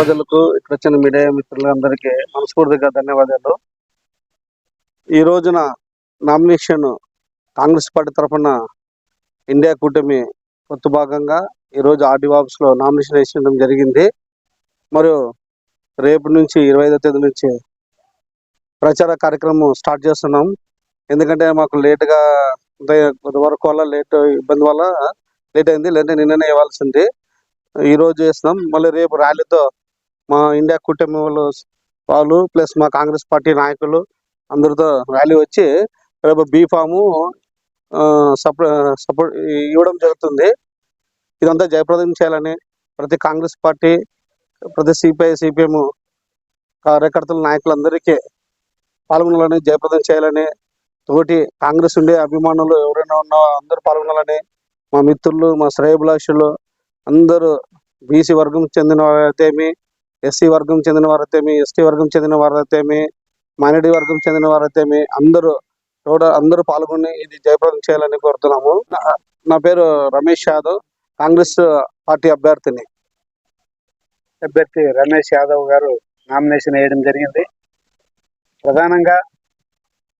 ప్రజలకు ఇక్కడ వచ్చిన మీడియా మిత్రులందరికీ మనస్ఫూర్తిగా ధన్యవాదాలు. ఈ రోజున నామినేషన్ కాంగ్రెస్ పార్టీ తరఫున ఇండియా కూటమి కొత్త భాగంగా ఈరోజు ఆర్డీ ఆఫీస్లో నామినేషన్ వేసడం జరిగింది. మరియు రేపు నుంచి ఇరవై ఐదో తేదీ నుంచి ప్రచార కార్యక్రమం స్టార్ట్ చేస్తున్నాం. ఎందుకంటే మాకు లేట్గా కొద్దివరకు వల్ల లేట్ ఇబ్బంది వల్ల లేట్ అయింది. లేదంటే నిన్ననే ఇవ్వాల్సింది. ఈ రోజు చేస్తున్నాం మళ్ళీ రేపు ర్యాలీతో మా ఇండియా కూటమి వాళ్ళు వాళ్ళు ప్లస్ మా కాంగ్రెస్ పార్టీ నాయకులు అందరితో ర్యాలీ వచ్చి రేపు బీ ఫాము సపోర్ట్ ఇవ్వడం జరుగుతుంది. ఇదంతా జయప్రదం చేయాలని ప్రతి కాంగ్రెస్ పార్టీ ప్రతి సిపిఐ సిపిఎం కార్యకర్తల నాయకులందరికీ పాల్గొనాలని జయప్రదం చేయాలని తోటి కాంగ్రెస్ ఉండే అభిమానులు ఎవరైనా ఉన్నా అందరూ పాల్గొనాలని మా మిత్రులు మా శ్రేయభిలాషులు అందరూ బీసీ వర్గం చెందిన వారైతేమి ఎస్సీ వర్గం చెందిన వారైతేమి ఎస్టీ వర్గం చెందిన వారైతేమి మైనార్టీ వర్గం చెందిన వారైతేమి అందరూ టోటల్ అందరూ పాల్గొని ఇది జయప్రదం చేయాలని కోరుతున్నాము. నా- నా పేరు రమేష్ యాదవ్ కాంగ్రెస్ పార్టీ అభ్యర్థిని. అభ్యర్థి రమేష్ యాదవ్ గారు నామినేషన్ వేయడం జరిగింది. ప్రధానంగా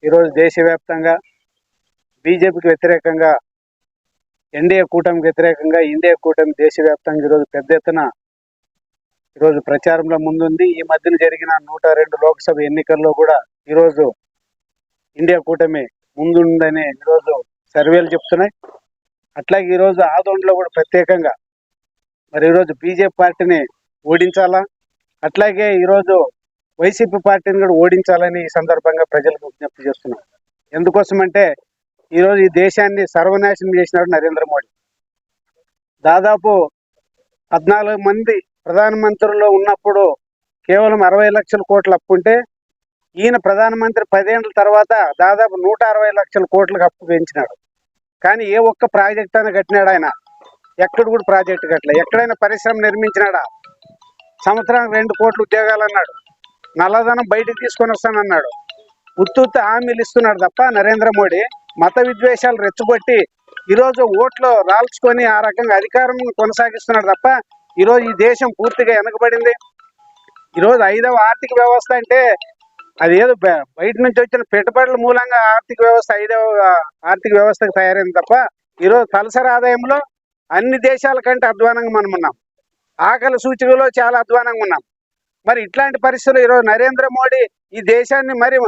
ఈరోజు దేశవ్యాప్తంగా బీజేపీకి వ్యతిరేకంగా ఎన్డీఏ కూటమికి వ్యతిరేకంగా ఇండియా కూటమి దేశవ్యాప్తంగా ఈరోజు పెద్ద ఎత్తున ఈరోజు ప్రచారంలో ముందుంది. ఈ మధ్యన జరిగిన నూట రెండు లోక్సభ ఎన్నికల్లో కూడా ఈరోజు ఇండియా కూటమి ముందుందని ఈరోజు సర్వేలు చెప్తున్నాయి. అట్లాగే ఈరోజు ఆదోండ్లో కూడా ప్రత్యేకంగా మరి ఈరోజు బీజేపీ పార్టీని ఓడించాలా? అట్లాగే ఈరోజు వైసీపీ పార్టీని కూడా ఓడించాలని ఈ సందర్భంగా ప్రజలకు విజ్ఞప్తి చేస్తున్నాం. ఎందుకోసమంటే ఈరోజు ఈ దేశాన్ని సర్వనాశనం చేసినాడు నరేంద్ర మోడీ. దాదాపు పద్నాలుగు మంది ప్రధానమంత్రిలో ఉన్నప్పుడు కేవలం అరవై లక్షల కోట్లు అప్పు ఉంటే ఈయన ప్రధానమంత్రి పదేళ్ళ తర్వాత దాదాపు నూట అరవై లక్షల కోట్లకు అప్పు పెంచినాడు. కానీ ఏ ఒక్క ప్రాజెక్ట్ అయినా కట్టినాడు ఆయన. ఎక్కడ కూడా ప్రాజెక్ట్ కట్టలే. ఎక్కడైనా పరిశ్రమ నిర్మించినాడా? సంవత్సరానికి రెండు కోట్ల ఉద్యోగాలు అన్నాడు నల్లధనం బయటకు తీసుకొని వస్తానన్నాడు. ఉత్తుత్త హామీలు ఇస్తున్నాడు తప్ప నరేంద్ర మోడీ మత విద్వేషాలు రెచ్చగొట్టి ఈరోజు ఓట్లు రాల్చుకొని ఆ రకంగా అధికారం కొనసాగిస్తున్నాడు తప్ప ఈరోజు ఈ దేశం పూర్తిగా వెనకబడింది ఈరోజు ఐదవ ఆర్థిక వ్యవస్థ అంటే అది ఏదో బయట నుంచి వచ్చిన పెట్టుబడుల మూలంగా ఆర్థిక వ్యవస్థ ఐదవ ఆర్థిక వ్యవస్థకు తయారైంది తప్ప ఈరోజు తలసరి ఆదాయంలో అన్ని దేశాల కంటే అధ్వానంగా మనం ఉన్నాం. ఆకలి సూచికలో చాలా అధ్వానంగా ఉన్నాం. మరి ఇట్లాంటి పరిస్థితులు ఈరోజు నరేంద్ర మోడీ ఈ దేశాన్ని మరి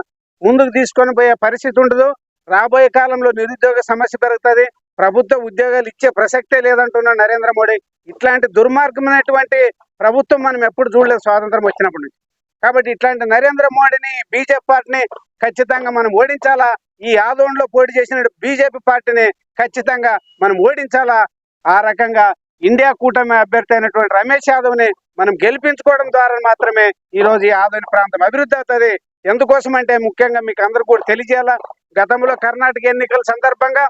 ముందుకు తీసుకొని పోయే పరిస్థితి ఉండదు. రాబోయే కాలంలో నిరుద్యోగ సమస్య పెరుగుతుంది. ప్రభుత్వ ఉద్యోగాలు ఇచ్చే ప్రసక్తే లేదంటున్నాడు నరేంద్ర మోడీ. ఇట్లాంటి దుర్మార్గమైనటువంటి ప్రభుత్వం మనం ఎప్పుడు చూడలేదు స్వాతంత్రం వచ్చినప్పటి నుంచి. కాబట్టి ఇట్లాంటి నరేంద్ర మోడీని బీజేపీ పార్టీని ఖచ్చితంగా మనం ఓడించాలా? ఈ ఆందోళనలో పోటీ చేసిన బీజేపీ పార్టీని ఖచ్చితంగా మనం ఓడించాలా? ఆ రకంగా ఇండియా కూటమి అభ్యర్థి అయినటువంటి రమేష్ యాదవ్ని మనం గెలిపించుకోవడం ద్వారా మాత్రమే ఈ రోజు ఈ ఆదోని ప్రాంతం అభివృద్ధి అవుతుంది. ఎందుకోసం అంటే ముఖ్యంగా మీకు అందరూ కూడా తెలియజేయాలా? గతంలో కర్ణాటక ఎన్నికల సందర్భంగా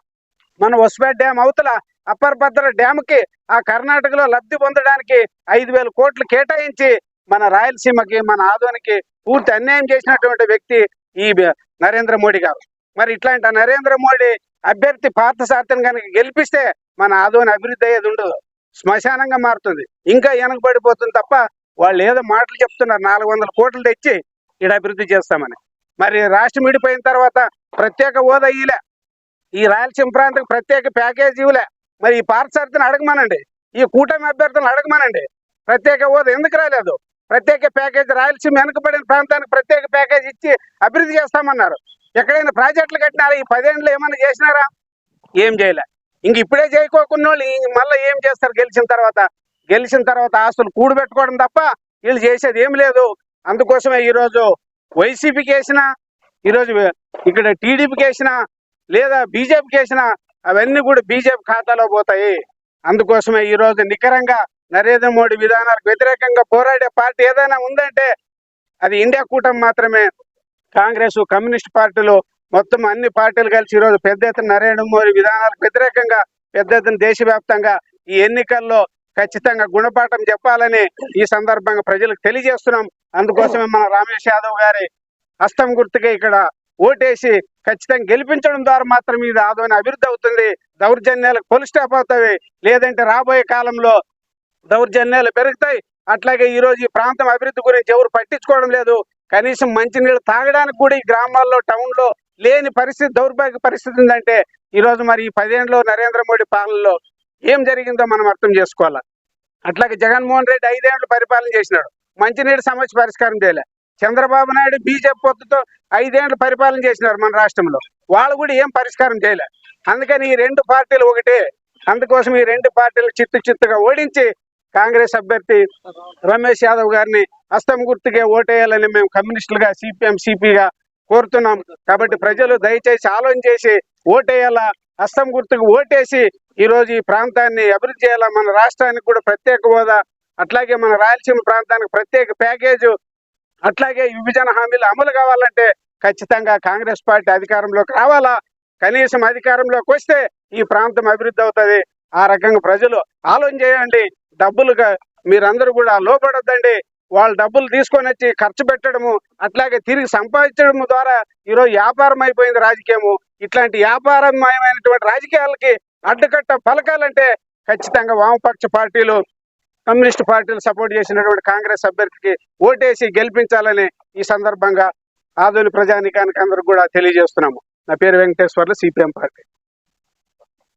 మన హొస్పేట్ డ్యామ్ అవతల అప్పర్ భద్ర డ్యామ్కి ఆ కర్ణాటకలో లబ్ధి పొందడానికి ఐదు వేల కోట్లు కేటాయించి మన రాయలసీమకి మన ఆదోనికి పూర్తి అన్యాయం చేసినటువంటి వ్యక్తి ఈ నరేంద్ర మోడీ గారు. మరి ఇట్లాంటి నరేంద్ర మోడీ అభ్యర్థి పార్థసార్థిని కనుక గెలిపిస్తే మన ఆదోని అభివృద్ధి అయ్యేది ఉండదు. శ్మశానంగా మారుతుంది. ఇంకా వెనకబడిపోతుంది తప్ప వాళ్ళు ఏదో మాటలు చెప్తున్నారు నాలుగు వందల కోట్లు తెచ్చి ఇక్కడ అభివృద్ధి చేస్తామని. మరి రాష్ట్రం విడిపోయిన తర్వాత ప్రత్యేక హోదా ఇయ్యలే. ఈ రాయలసీమ ప్రాంతం ప్రత్యేక ప్యాకేజ్ ఇవ్వలే. మరి ఈ పార్థసారథిని అడగమానండి. ఈ కూటమి అభ్యర్థులను అడగమనండి. ప్రత్యేక హోదా ఎందుకు రాలేదు? ప్రత్యేక ప్యాకేజ్ రాయలసీమ వెనుకబడిన ప్రాంతానికి ప్రత్యేక ప్యాకేజ్ ఇచ్చి అభివృద్ధి చేస్తామన్నారు. ఎక్కడైనా ప్రాజెక్టులు కట్టినారా? ఈ పదేళ్ళు ఏమైనా చేసినారా? ఏం చేయలే. ఇంక ఇప్పుడే చేయకోకున్న వాళ్ళు మళ్ళీ ఏం చేస్తారు? గెలిచిన తర్వాత గెలిచిన తర్వాత ఆస్తులు కూడబెట్టుకోవడం తప్ప వీళ్ళు చేసేది ఏం లేదు. అందుకోసమే ఈరోజు వైసీపీకి వేసిన ఈరోజు ఇక్కడ టీడీపీకి వేసిన లేదా బీజేపీకి వేసినా అవన్నీ కూడా బీజేపీ ఖాతాలో పోతాయి. అందుకోసమే ఈ రోజు నికరంగా నరేంద్ర మోడీ విధానాలకు వ్యతిరేకంగా పోరాడే పార్టీ ఏదైనా ఉందంటే అది ఇండియా కూటమి మాత్రమే. కాంగ్రెస్ కమ్యూనిస్ట్ పార్టీలు మొత్తం అన్ని పార్టీలు కలిసి ఈరోజు పెద్ద ఎత్తున నరేంద్ర మోడీ విధానాలకు వ్యతిరేకంగా పెద్ద ఎత్తున దేశవ్యాప్తంగా ఈ ఎన్నికల్లో ఖచ్చితంగా గుణపాఠం చెప్పాలని ఈ సందర్భంగా ప్రజలకు తెలియజేస్తున్నాం. అందుకోసమే మన రామేష్ యాదవ్ గారి హస్తం గుర్తుగా ఇక్కడ ఓటేసి ఖచ్చితంగా గెలిపించడం ద్వారా మాత్రం ఇది ఆదోని అభివృద్ధి అవుతుంది. దౌర్జన్యాలకు పొలి స్టాప్ అవుతాయి. లేదంటే రాబోయే కాలంలో దౌర్జన్యాలు పెరుగుతాయి. అట్లాగే ఈ రోజు ఈ ప్రాంతం అభివృద్ధి గురించి ఎవరు పట్టించుకోవడం లేదు. కనీసం మంచినీళ్ళు తాగడానికి కూడా ఈ గ్రామాల్లో టౌన్లో లేని పరిస్థితి దౌర్భాగ్య పరిస్థితి ఉందంటే ఈ రోజు మరి ఈ పదేళ్ళలో నరేంద్ర మోడీ పాలనలో ఏం జరిగిందో మనం అర్థం చేసుకోవాలి? అట్లాగే జగన్మోహన్ రెడ్డి ఐదేళ్ళు పరిపాలన చేసినాడు. మంచినీటి సమస్య పరిష్కారం చేయలే. చంద్రబాబు నాయుడు బీజేపీ పొత్తుతో ఐదేళ్ళు పరిపాలన చేసినారు మన రాష్ట్రంలో. వాళ్ళు కూడా ఏం పరిష్కారం చేయలే. అందుకని ఈ రెండు పార్టీలు ఒకటే. అందుకోసం ఈ రెండు పార్టీలు చిత్తు చిత్తుగా ఓడించి కాంగ్రెస్ అభ్యర్థి రమేష్ యాదవ్ గారిని హస్తం గుర్తుగా ఓటేయాలని మేము కమ్యూనిస్టులుగా సిపిఎం సిపిగా కోరుతున్నాం. కాబట్టి ప్రజలు దయచేసి ఆలోచన చేసి ఓటేయాలా? హస్తం గుర్తుకు ఓటేసి ఈ రోజు ఈ ప్రాంతాన్ని అభివృద్ధి చేయాలా? మన రాష్ట్రానికి కూడా ప్రత్యేక హోదా. అట్లాగే మన రాయలసీమ ప్రాంతానికి ప్రత్యేక ప్యాకేజ్ అట్లాగే విభజన హామీలు అమలు కావాలంటే ఖచ్చితంగా కాంగ్రెస్ పార్టీ అధికారంలోకి రావాలా? కనీసం అధికారంలోకి వస్తే ఈ ప్రాంతం అభివృద్ధి అవుతుంది. ఆ రకంగా ప్రజలు ఆలోచన చేయండి. డబ్బులుగా మీరందరూ కూడా లోపడొద్దండి వాళ్ళ డబ్బులు తీసుకొని వచ్చి ఖర్చు పెట్టడము అట్లాగే తిరిగి సంపాదించడం ద్వారా ఈరోజు వ్యాపారం అయిపోయింది రాజకీయము. ఇట్లాంటి వ్యాపారమయమైనటువంటి రాజకీయాలకి అడ్డుకట్ట పలకాలంటే ఖచ్చితంగా వామపక్ష పార్టీలు కమ్యూనిస్ట్ పార్టీలు సపోర్ట్ చేసినటువంటి కాంగ్రెస్ అభ్యర్థికి ఓటేసి గెలిపించాలని ఈ సందర్భంగా ఆధునిక ప్రజానికానికి అందరూ కూడా తెలియజేస్తున్నాము. నా పేరు వెంకటేశ్వర్లు సిపిఎం పార్టీ.